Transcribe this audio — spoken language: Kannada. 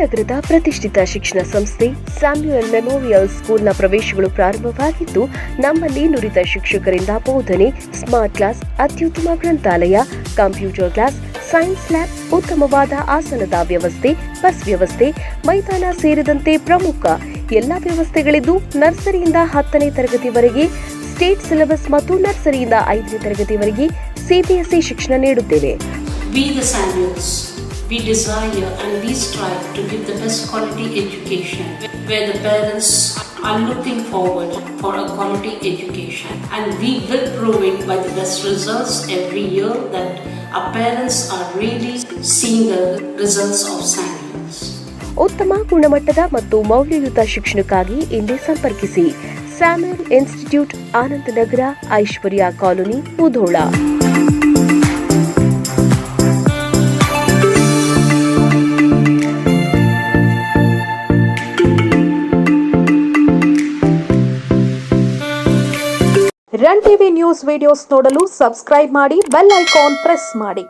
ನಗರದ ಪ್ರತಿಷ್ಠಿತ ಶಿಕ್ಷಣ ಸಂಸ್ಥೆ ಸ್ಯಾಮ್ಯುಯಲ್ ಮೆಮೋರಿಯಲ್ ಸ್ಕೂಲ್ನ ಪ್ರವೇಶಗಳು ಪ್ರಾರಂಭವಾಗಿದ್ದು, ನಮ್ಮಲ್ಲಿ ನುರಿತ ಶಿಕ್ಷಕರಿಂದ ಬೋಧನೆ, ಸ್ಮಾರ್ಟ್ ಕ್ಲಾಸ್, ಅತ್ಯುತ್ತಮ ಗ್ರಂಥಾಲಯ, ಕಂಪ್ಯೂಟರ್ ಕ್ಲಾಸ್, ಸೈನ್ಸ್ ಲ್ಯಾಬ್, ಉತ್ತಮವಾದ ಆಸನದ ವ್ಯವಸ್ಥೆ, ಬಸ್ ವ್ಯವಸ್ಥೆ, ಮೈದಾನ ಸೇರಿದಂತೆ ಪ್ರಮುಖ ಎಲ್ಲ ವ್ಯವಸ್ಥೆಗಳಿದ್ದು, ನರ್ಸರಿಯಿಂದ ಹತ್ತನೇ ತರಗತಿವರೆಗೆ, ಸ್ಟೇಟ್ ಸಿಲೆಬಸ್ ಮತ್ತು ನರ್ಸರಿಯಿಂದ ಐದನೇ ತರಗತಿವರೆಗೆ ಸಿಬಿಎಸ್ಇ ಶಿಕ್ಷಣ ನೀಡುತ್ತೇವೆ We the Samuels, we desire and we strive to give the best quality education where the parents are looking forward for a quality education and we will prove it by the best results every year that our parents are really seeing the results of Samuels. ಉತ್ತಮ ಗುಣಮಟ್ಟದ ಮತ್ತು ಮೌಲ್ಯಯುತ ಶಿಕ್ಷಣಕ್ಕಾಗಿ ಇಂದೇ ಸಂಪರ್ಕಿಸಿ Samuel institute Anandnagar Aishwarya colony, Mudhol. Run TV news videos ನೋಡಲು ಸಬ್ಸ್ಕ್ರೈಬ್ ಮಾಡಿ ಬೆಲ್ ಐಕಾನ್ ಪ್ರೆಸ್ ಮಾಡಿ.